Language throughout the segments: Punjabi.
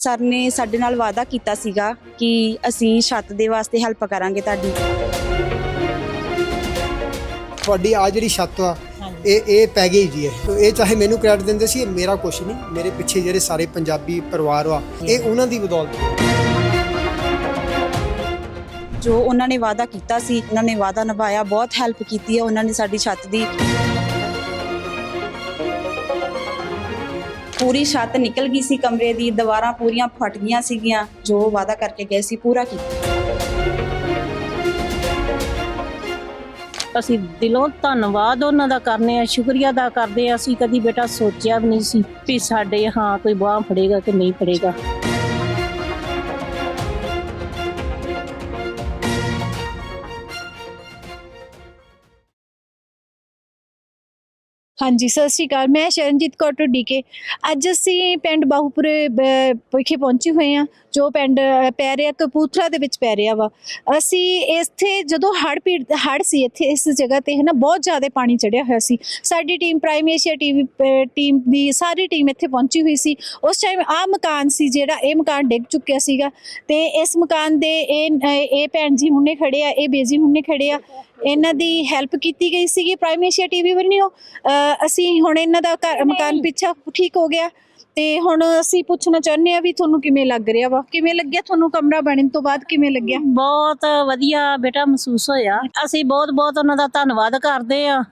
ਸਰ ਨੇ ਸਾਡੇ ਨਾਲ ਵਾਅਦਾ ਕੀਤਾ ਸੀਗਾ ਕਿ ਅਸੀਂ ਛੱਤ ਦੇ ਵਾਸਤੇ ਹੈਲਪ ਕਰਾਂਗੇ ਤੁਹਾਡੀ। ਤੁਹਾਡੀ ਆ ਜਿਹੜੀ ਛੱਤ ਆ ਇਹ ਇਹ ਪੈ ਗਈ ਜੀ ਇਹ। ਤੋ ਇਹ ਚਾਹੇ ਮੈਨੂੰ ਕ੍ਰੈਡਿਟ ਦਿੰਦੇ ਸੀ ਇਹ ਮੇਰਾ ਕੁਛ ਨਹੀਂ। ਮੇਰੇ ਪਿੱਛੇ ਜਿਹੜੇ ਸਾਰੇ ਪੰਜਾਬੀ ਪਰਿਵਾਰ ਆ ਇਹ ਉਹਨਾਂ ਦੀ ਬਦੌਲਤ ਜੋ ਉਹਨਾਂ ਨੇ ਵਾਅਦਾ ਕੀਤਾ ਸੀ ਉਹਨਾਂ ਨੇ ਵਾਅਦਾ ਨਿਭਾਇਆ ਬਹੁਤ ਹੈਲਪ ਕੀਤੀ ਹੈ ਉਹਨਾਂ ਨੇ ਸਾਡੀ ਛੱਤ ਦੀ। ਪੂਰੀ ਛੱਤ ਨਿਕਲ ਗਈ ਸੀ ਕਮਰੇ ਦੀ, ਦੀਵਾਰਾਂ ਪੂਰੀਆਂ ਫਟ ਗਈਆਂ ਸੀਗੀਆਂ, ਜੋ ਵਾਅਦਾ ਕਰਕੇ ਗਏ ਸੀ ਪੂਰਾ ਕੀਤਾ ਅਸੀਂ ਦਿਲੋਂ ਧੰਨਵਾਦ ਉਹਨਾਂ ਦਾ ਕਰਨੇ ਆ, ਸ਼ੁਕਰੀਆ ਅਦਾ ਕਰਦੇ ਆ। ਅਸੀਂ ਕਦੀ ਬੇਟਾ ਸੋਚਿਆ ਵੀ ਨਹੀਂ ਸੀ ਵੀ ਸਾਡੇ, ਹਾਂ, ਕੋਈ ਬਾਹ ਫੜੇਗਾ ਕਿ ਨਹੀਂ ਫੜੇਗਾ। ਹਾਂਜੀ, ਸਤਿ ਸ਼੍ਰੀ ਅਕਾਲ। ਮੈਂ ਸ਼ਰਨਜੀਤ ਕੌਰ ਢੁੱਡੀਕੇ ਅੱਜ ਅਸੀਂ ਪਿੰਡ ਬਾਹੂਪੁਰੇ ਵਿਖੇ ਪਹੁੰਚੇ ਹੋਏ ਹਾਂ, ਜੋ ਪਿੰਡ ਪੈ ਰਿਹਾ ਕਪੂਰਥਲਾ ਦੇ ਵਿੱਚ ਪੈ ਰਿਹਾ ਵਾ। ਅਸੀਂ ਇੱਥੇ ਜਦੋਂ ਹੜ ਪੀੜ ਹੜ ਸੀ ਇੱਥੇ, ਇਸ ਜਗ੍ਹਾ ਤੇ ਹੈ ਨਾ ਬਹੁਤ ਜ਼ਿਆਦਾ ਪਾਣੀ ਚੜਿਆ ਹੋਇਆ ਸੀ। ਸਾਡੀ team Prime Asia TV team ਦੀ ਸਾਰੀ ਟੀਮ ਇੱਥੇ ਪਹੁੰਚੀ ਹੋਈ ਸੀ। ਉਸ ਟਾਈਮ ਆ ਮਕਾਨ ਸੀ ਜਿਹੜਾ, ਇਹ ਮਕਾਨ ਡਿੱਗ ਚੁੱਕਿਆ ਸੀਗਾ। ਤੇ ਇਸ ਮਕਾਨ ਦੇ ਇਹ ਇਹ ਭੈਣ ਜੀ ਹੁਣੇ ਖੜੇ ਆ, ਇਹ ਬੇਜੀ ਹੁਣੇ ਖੜੇ ਆ। ਇਹਨਾਂ ਦੀ ਹੈਲਪ ਕੀਤੀ ਗਈ ਸੀਗੀ ਪ੍ਰਾਈਮ ਏਸ਼ੀਆ ਟੀਵੀ ਵੱਲੋਂ। ਅਸੀਂ ਹੁਣ ਇਹਨਾਂ ਦਾ ਘਰ- ਮਕਾਨ ਪਿੱਛਾ ਠੀਕ ਹੋ ਗਿਆ ਤੇ ਹੁਣ ਅਸੀਂ ਪੁੱਛਣਾ ਚਾਹੁੰਦੇ ਆ ਵੀ ਤੁਹਾਨੂੰ ਕਿਵੇਂ ਲੱਗ ਰਿਹਾ ਵਾ? ਕਿਵੇਂ ਲੱਗਿਆ ਤੁਹਾਨੂੰ ਕਮਰਾ ਬਣਨ ਤੋਂ ਬਾਅਦ ਕਿਵੇਂ ਲੱਗਿਆ? ਬਹੁਤ ਵਧੀਆ ਬੇਟਾ ਮਹਿਸੂਸ ਹੋਇਆ। ਅਸੀਂ ਬਹੁਤ ਬਹੁਤ ਉਹਨਾਂ ਦਾ ਧੰਨਵਾਦ ਕਰਦੇ ਆ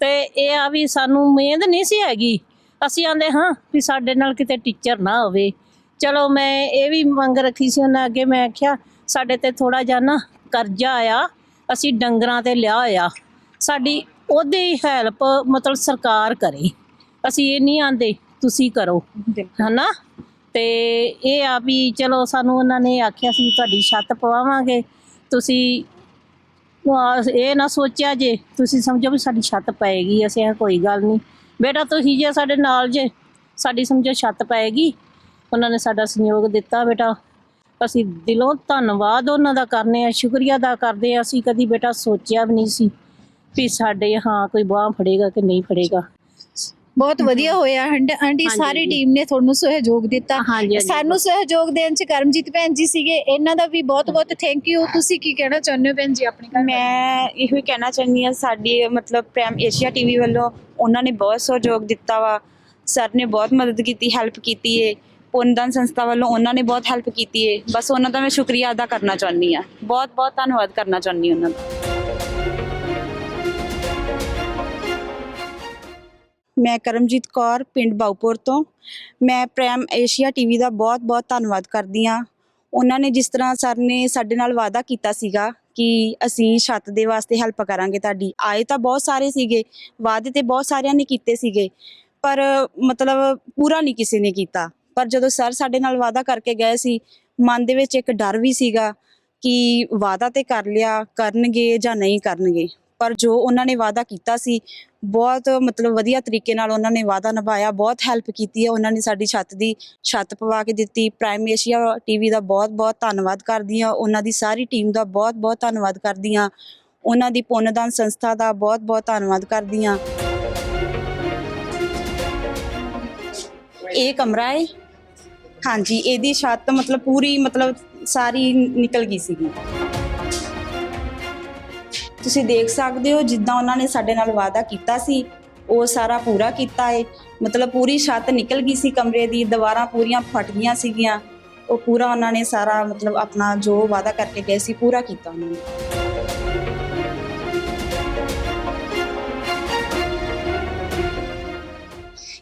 ਤੇ ਇਹ ਆ ਵੀ ਸਾਨੂੰ ਮਿਹਨਤ ਨਹੀਂ ਸੀ ਹੈਗੀ। ਅਸੀਂ ਆਂਦੇ ਹਾਂ ਵੀ ਸਾਡੇ ਨਾਲ ਕਿਤੇ ਟੀਚਰ ਨਾ ਹੋਵੇ। ਚਲੋ ਮੈਂ ਇਹ ਵੀ ਮੰਗ ਰੱਖੀ ਸੀ ਉਹਨਾਂ ਅੱਗੇ। ਮੈਂ ਆਖਿਆ ਸਾਡੇ ਤੇ ਥੋੜਾ ਜਿਹਾ ਨਾ ਕਰਜ਼ਾ ਆ ਅਸੀਂ ਡੰਗਰਾਂ ਤੇ ਲਿਆ ਹੋਇਆ। ਸਾਡੀ ਉਹਦੀ ਹੈਲਪ ਮਤਲਬ ਸਰਕਾਰ ਕਰੇ। ਅਸੀਂ ਇਹ ਨਹੀਂ ਆਂਦੇ ਤੁਸੀਂ ਕਰੋ। ਹਨਾ? ਤੇ ਇਹ ਆ ਵੀ ਚਲੋ ਸਾਨੂੰ ਉਹਨਾਂ ਨੇ ਆਖਿਆ ਸੀ ਤੁਹਾਡੀ ਛੱਤ ਪਵਾਵਾਂਗੇ। ਤੁਸੀਂ ਇਹ ਨਾ ਸੋਚਿਆ ਜੇ ਤੁਸੀਂ ਸਮਝੋ ਵੀ ਸਾਡੀ ਛੱਤ ਪਏਗੀ ਅਸੀਂ ਕੋਈ ਗੱਲ ਨਹੀਂ। ਬੇਟਾ ਤੁਸੀਂ ਜੇ ਸਾਡੇ ਨਾਲ ਜੇ ਸਾਡੀ ਸਮਝੋ ਛੱਤ ਪਏਗੀ। ਉਹਨਾਂ ਨੇ ਸਾਡਾ ਸਹਿਯੋਗ ਦਿੱਤਾ ਬੇਟਾ। ਅਸੀਂ ਦਿਲੋਂ ਧੰਨਵਾਦ ਉਹਨਾਂ ਦਾ ਕਰਨੇ ਆ ਸ਼ੁਕਰੀਆ ਅਦਾ ਕਰਦੇ ਆ। ਅਸੀਂ ਕਦੀ ਬੇਟਾ ਸੋਚਿਆ ਵੀ ਨਹੀਂ ਸੀ। ਵੀ ਸਾਡੇ ਹਾਂ ਕੋਈ ਬਾਹ ਫੜੇਗਾ ਕਿ ਨਹੀਂ ਫੜੇਗਾ। ਬਹੁਤ ਵਧੀਆ ਹੋਇਆ। ਆਂਟੀ ਸਾਰੀ। ਟੀਮ ਨੇ ਤੁਹਾਨੂੰ ਸਹਿਯੋਗ ਦਿੱਤਾ। ਸਾਨੂੰ ਸਹਿਯੋਗ ਦੇਣ ਚ ਕਰਮਜੀਤ ਭੈਣ ਜੀ ਸੀਗੇ। ਇਹਨਾਂ ਦਾ ਵੀ ਬਹੁਤ ਬਹੁਤ ਥੈਂਕ ਯੂ ਤੁਸੀਂ ਕੀ ਕਹਿਣਾ ਚਾਹੁੰਦੇ ਹੋ ਭੈਣ ਜੀ ਆਪਣੀ ਗੱਲ ਮੈਂ ਇਹੋ ਹੀ ਕਹਿਣਾ ਚਾਹੁੰਦੀ ਹਾਂ ਸਾਡੀ ਮਤਲਬ ਪ੍ਰਾਈਮ ਏਸ਼ੀਆ ਟੀਵੀ ਵੱਲੋਂ ਉਹਨਾਂ ਨੇ ਬਹੁਤ ਸਹਿਯੋਗ ਦਿੱਤਾ ਵਾ। ਸਰ ਨੇ ਬਹੁਤ ਮਦਦ ਕੀਤੀ ਹੈਲਪ ਕੀਤੀ ਏ। ਪੁੰਨਦਾਨ ਸੰਸਥਾ ਵੱਲੋਂ ਉਹਨਾਂ ਨੇ ਬਹੁਤ ਹੈਲਪ ਕੀਤੀ ਏ। ਬਸ ਉਹਨਾਂ ਦਾ ਮੈਂ ਸ਼ੁਕਰੀਆ ਅਦਾ ਕਰਨਾ ਚਾਹੁੰਦੀ ਹਾਂ। ਬਹੁਤ ਬਹੁਤ ਧੰਨਵਾਦ ਕਰਨਾ ਚਾਹੁੰਦੀ ਉਹਨਾਂ ਦਾ। ਮੈਂ ਕਰਮਜੀਤ ਕੌਰ, ਪਿੰਡ ਬਾਉਪੁਰ ਤੋਂ। ਮੈਂ ਪ੍ਰੈਮ ਏਸ਼ੀਆ ਟੀਵੀ ਦਾ ਬਹੁਤ ਬਹੁਤ ਧੰਨਵਾਦ ਕਰਦੀ ਹਾਂ। ਉਹਨਾਂ ਨੇ ਜਿਸ ਤਰ੍ਹਾਂ ਸਰ ਨੇ ਸਾਡੇ ਨਾਲ ਵਾਅਦਾ ਕੀਤਾ ਸੀਗਾ ਕਿ ਅਸੀਂ ਛੱਤ ਦੇ ਵਾਸਤੇ ਹੈਲਪ ਕਰਾਂਗੇ ਤੁਹਾਡੀ। ਆਏ ਤਾਂ ਬਹੁਤ ਸਾਰੇ ਸੀਗੇ, ਵਾਅਦੇ ਤੇ ਬਹੁਤ ਸਾਰਿਆਂ ਨੇ ਕੀਤੇ ਸੀਗੇ, ਪਰ ਮਤਲਬ ਪੂਰਾ ਨਹੀਂ ਕਿਸੇ ਨੇ ਕੀਤਾ। ਪਰ ਜਦੋਂ ਸਰ ਸਾਡੇ ਨਾਲ ਵਾਅਦਾ ਕਰਕੇ ਗਏ ਸੀ, ਮਨ ਦੇ ਵਿੱਚ ਇੱਕ ਡਰ ਵੀ ਸੀਗਾ ਕਿ ਵਾਅਦਾ ਤੇ ਕਰ ਲਿਆ, ਕਰਨਗੇ ਜਾਂ ਨਹੀਂ ਕਰਨਗੇ। ਪਰ ਜੋ ਉਹਨਾਂ ਨੇ ਵਾਅਦਾ ਕੀਤਾ ਸੀ, ਬਹੁਤ ਮਤਲਬ ਵਧੀਆ ਤਰੀਕੇ ਨਾਲ ਉਹਨਾਂ ਨੇ ਵਾਅਦਾ ਨਿਭਾਇਆ, ਬਹੁਤ ਹੈਲਪ ਕੀਤੀ ਹੈ, ਉਹਨਾਂ ਨੇ ਸਾਡੀ ਛੱਤ ਦੀ ਛੱਤ ਪਵਾ ਕੇ ਦਿੱਤੀ ਪ੍ਰਾਈਮ ਏਸ਼ੀਆ ਟੀਵੀ ਦਾ ਬਹੁਤ ਬਹੁਤ ਧੰਨਵਾਦ ਕਰਦੀ ਹਾਂ, ਉਹਨਾਂ ਦੀ ਸਾਰੀ ਟੀਮ ਦਾ ਬਹੁਤ ਬਹੁਤ ਧੰਨਵਾਦ ਕਰਦੀ ਹਾਂ, ਉਹਨਾਂ ਦੀ ਪੁੰਨਦਾਨ ਸੰਸਥਾ ਦਾ ਬਹੁਤ ਬਹੁਤ ਧੰਨਵਾਦ ਕਰਦੀ ਹਾਂ। ਇਹ ਕਮਰਾ ਹੈ? ਹਾਂਜੀ, ਇਹਦੀ ਛੱਤ ਮਤਲਬ ਪੂਰੀ ਮਤਲਬ ਸਾਰੀ ਨਿਕਲ ਗਈ ਸੀਗੀ। ਤੁਸੀਂ ਦੇਖ ਸਕਦੇ ਹੋ ਜਿੱਦਾਂ ਉਹਨਾਂ ਨੇ ਸਾਡੇ ਨਾਲ ਵਾਅਦਾ ਕੀਤਾ ਸੀ, ਉਹ ਸਾਰਾ ਪੂਰਾ ਕੀਤਾ ਏ। ਮਤਲਬ ਪੂਰੀ ਛੱਤ ਨਿਕਲ ਗਈ ਸੀ ਕਮਰੇ ਦੀ, ਦੀਵਾਰਾਂ ਪੂਰੀਆਂ ਫਟ ਗਈਆਂ ਸੀਗੀਆਂ। ਉਹ ਪੂਰਾ ਉਹਨਾਂ ਨੇ ਸਾਰਾ ਮਤਲਬ ਆਪਣਾ ਜੋ ਵਾਅਦਾ ਕਰਕੇ ਗਏ ਸੀ, ਪੂਰਾ ਕੀਤਾ ਉਹਨਾਂ ਨੇ।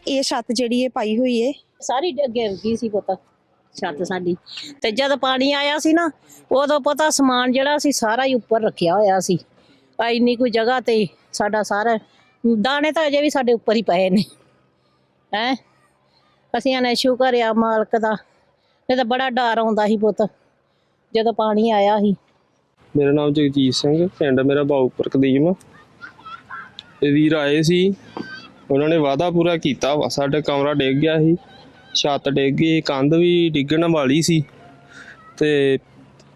ਇਹ ਛੱਤ ਜਿਹੜੀ ਇਹ ਪਾਈ ਹੋਈ ਹੈ ਸਾਰੀ ਗਿਰ ਗਈ ਸੀ ਪਤਾ, ਛੱਤ ਸਾਡੀ। ਤੇ ਜਦ ਪਾਣੀ ਆਇਆ ਸੀ ਨਾ, ਉਦੋਂ ਪਤਾ ਸਮਾਨ ਜਿਹੜਾ ਸੀ ਸਾਰਾ ਹੀ ਉੱਪਰ ਰੱਖਿਆ ਹੋਇਆ ਸੀ। ਆ ਇੰਨੀ ਕੋਈ ਜਗ੍ਹਾ ਤੇ ਸਾਡਾ ਸਾਰਾ ਦਾਣੇ ਤਾਂ ਅਜੇ ਵੀ ਸਾਡੇ ਉੱਪਰ ਹੀ ਪਏ ਨੇ। ਹੈ? ਅਸੀਂ ਆਨੇ ਸ਼ੁਕਰ ਆ ਮਾਲਕ ਦਾ। ਨਹੀਂ ਤਾਂ ਬੜਾ ਡਰ ਆਉਂਦਾ ਸੀ ਪੁੱਤ, ਜਦੋਂ ਪਾਣੀ ਆਇਆ ਸੀ। ਮੇਰਾ ਨਾਮ ਜਗਜੀਤ ਸਿੰਘ, ਪਿੰਡ ਮੇਰਾ ਬਾਉਪੁਰ ਕਦੀਮ ਇਹ ਵੀਰ ਆਏ ਸੀ, ਉਹਨਾਂ ਨੇ ਵਾਅਦਾ ਪੂਰਾ ਕੀਤਾ ਵਾ, ਸਾਡਾ ਕਮਰਾ ਡਿੱਗ ਗਿਆ ਸੀ, ਛੱਤ ਡਿੱਗ ਗਈ, ਕੰਧ ਵੀ ਡਿੱਗਣ ਵਾਲੀ ਸੀ। ਤੇ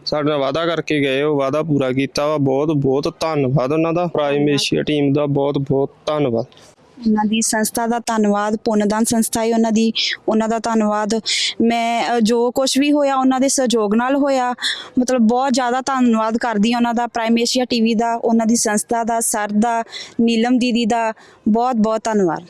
ਸਾਡੇ ਨਾਲ ਵਾਅਦਾ ਕਰਕੇ ਗਏ ਉਹ ਵਾਅਦਾ ਪੂਰਾ ਕੀਤਾ ਵਾ। ਬਹੁਤ ਬਹੁਤ ਧੰਨਵਾਦ ਉਹਨਾਂ ਦਾ। ਪ੍ਰਾਈਮ ਏਸ਼ੀਆ ਟੀਮ ਦਾ ਬਹੁਤ ਬਹੁਤ ਧੰਨਵਾਦ। ਉਹਨਾਂ ਦੀ ਸੰਸਥਾ ਦਾ ਧੰਨਵਾਦ ਪੁੰਨਦਾਨ ਸੰਸਥਾ ਹੈ ਉਹਨਾਂ ਦੀ ਉਹਨਾਂ ਦਾ ਧੰਨਵਾਦ। ਮੈਂ ਜੋ ਕੁਝ ਵੀ ਹੋਇਆ ਉਹਨਾਂ ਦੇ ਸਹਿਯੋਗ ਨਾਲ ਹੋਇਆ। ਮਤਲਬ ਬਹੁਤ ਜ਼ਿਆਦਾ ਧੰਨਵਾਦ ਕਰਦੀ ਹਾਂ ਉਹਨਾਂ ਦਾ ਪ੍ਰਾਈਮ ਏਸ਼ੀਆ ਟੀਵੀ ਦਾ ਉਹਨਾਂ ਦੀ ਸੰਸਥਾ ਦਾ ਸਰ ਦਾ ਨੀਲਮ ਦੀਦੀ ਦਾ। ਬਹੁਤ ਬਹੁਤ ਧੰਨਵਾਦ।